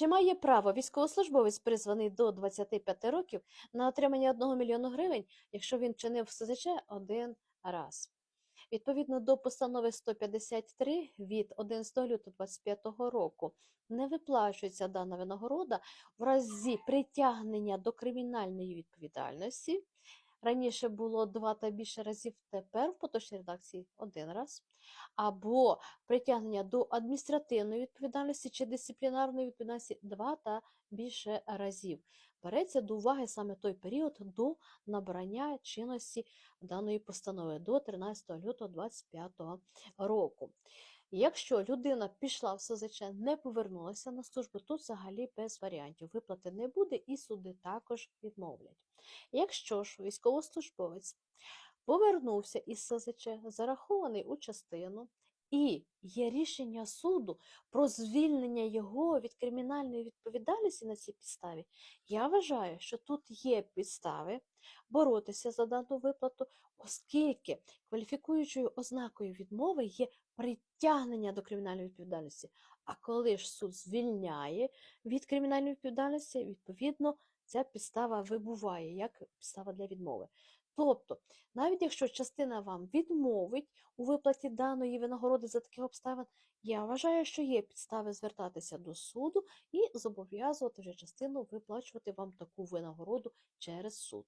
Чи має право військовослужбовець, призваний до 25 років, на отримання 1 мільйону гривень, якщо він чинив СЗЧ один раз? Відповідно до постанови 153 від 11 лютого 2025 року не виплачується дана винагорода в разі притягнення до кримінальної відповідальності. Раніше було два та більше разів, тепер в поточній редакції один раз. Або притягнення до адміністративної відповідальності чи дисциплінарної відповідальності два та більше разів. Береться до уваги саме той період до набрання чинності даної постанови до 13 лютого 2025 року. Якщо людина пішла в СЗЧ, не повернулася на службу, тут взагалі без варіантів. Виплати не буде і суди також відмовлять. Якщо ж військовослужбовець повернувся із СЗЧ, зарахований у частину, і є рішення суду про звільнення його від кримінальної відповідальності на цій підставі, я вважаю, що тут є підстави боротися за дану виплату, оскільки кваліфікуючою ознакою відмови є притягнення до кримінальної відповідальності. А коли ж суд звільняє від кримінальної відповідальності, відповідно, ця підстава вибуває як підстава для відмови. Тобто, навіть якщо частина вам відмовить у виплаті даної винагороди за таких обставин, я вважаю, що є підстави звертатися до суду і зобов'язувати вже частину виплачувати вам таку винагороду через суд.